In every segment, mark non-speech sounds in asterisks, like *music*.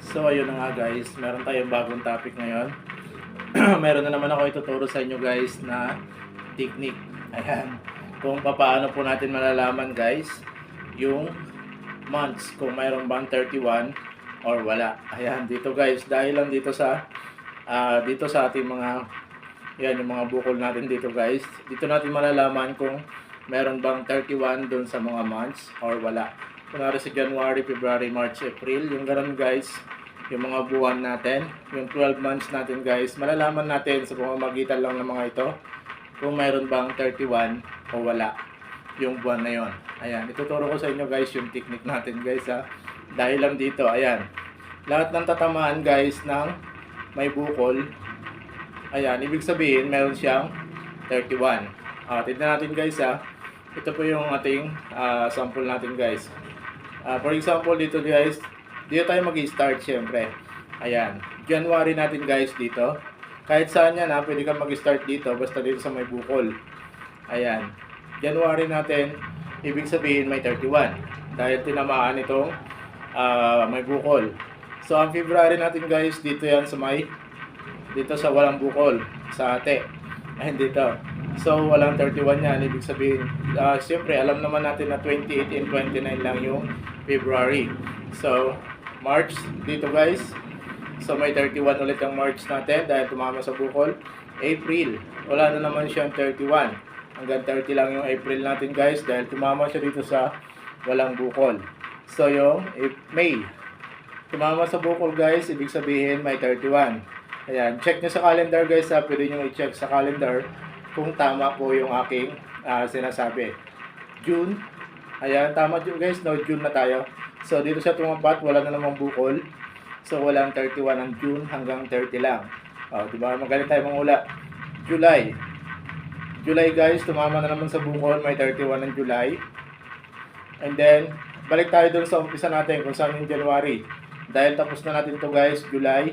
So ayun na nga guys, meron tayong bagong topic ngayon. *clears throat* meron na naman ako ituturo sa inyo guys na technique. Ayan. Kung paano po natin malalaman guys yung months kung mayroon bang 31 or wala. Ayan, dito guys, dahil lang dito sa ah, dito sa ating mga yan yung mga bukol natin dito guys. Dito natin malalaman kung meron bang 31 doon sa mga months or wala. Kunwari sa January, February, March, April, yung ganun guys, yung mga buwan natin, yung 12 months natin guys, malalaman natin sa pamamagitan lang ng mga ito kung mayroon bang 31 o wala yung buwan na yon. Ayan, ituturo ko sa inyo guys yung technique natin guys ha. Dahil lang dito, ayan. Lahat ng tatamaan guys ng may bukol, ayan, ibig sabihin meron siyang 31. Ah, tignan natin guys ha. Ito po yung ating ah, sample natin guys. Ah, for example dito guys, dito tayo mag-start syempre. Ayan, January natin guys dito. Kahit saan yan ha, pwede kang mag-start dito basta dito sa may bukol. Ayan, January natin, ibig sabihin may 31. Dahil tinamaan itong ah, may bukol. So ang February natin guys, dito yan sa may dito sa walang bukol, sa ate. *laughs* Ayun dito. So, walang 31 yan. Ibig sabihin, ah, siyempre, alam naman natin na 28 and 29 lang yung February. So, March dito guys. So, may 31 ulit ang March natin dahil tumama sa bukol. April, wala na naman siyang 31. Hanggang 30 lang yung April natin guys dahil tumama siya dito sa walang bukol. So, yung May, tumama sa bukol guys, ibig sabihin may 31. Ayan, check nyo sa calendar guys ha, pwede nyo i-check sa calendar kung tama po yung aking ah, sinasabi. June, ayan, tama June guys, no, June na tayo. So, dito siya tumapat, wala na namang bukol. So, walang 31 ang June hanggang 30 lang. O, di ba? Magaling tayo mangula. July. July guys, tumama na naman sa bukol, may 31 ang July. And then, balik tayo dun sa umpisa natin kung saan yung January. Dahil tapos na natin to guys, July,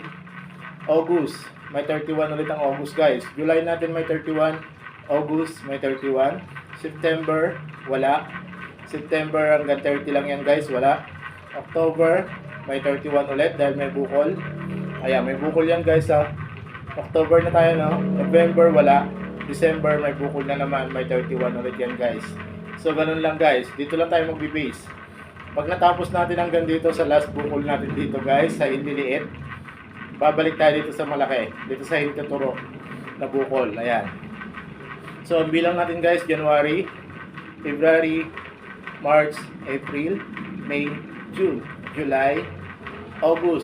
August, may 31 ulit ang August guys. July natin may 31, August may 31, September wala. September hanggang 30 lang yan guys, wala. October may 31 ulit dahil may bukol. Ayan, may bukol yan guys ha. October na tayo no. November wala. December may bukol na naman, may 31 ulit yan guys. So ganun lang guys, dito lang tayo magbe-base. Pag natapos natin hanggang dito sa last bukol natin dito guys, sa hindi liit, babalik tayo dito sa malaki, dito sa hindi turo na bukol. Ayan. So, ang bilang natin guys, January, February, March, April, May, June, July, August.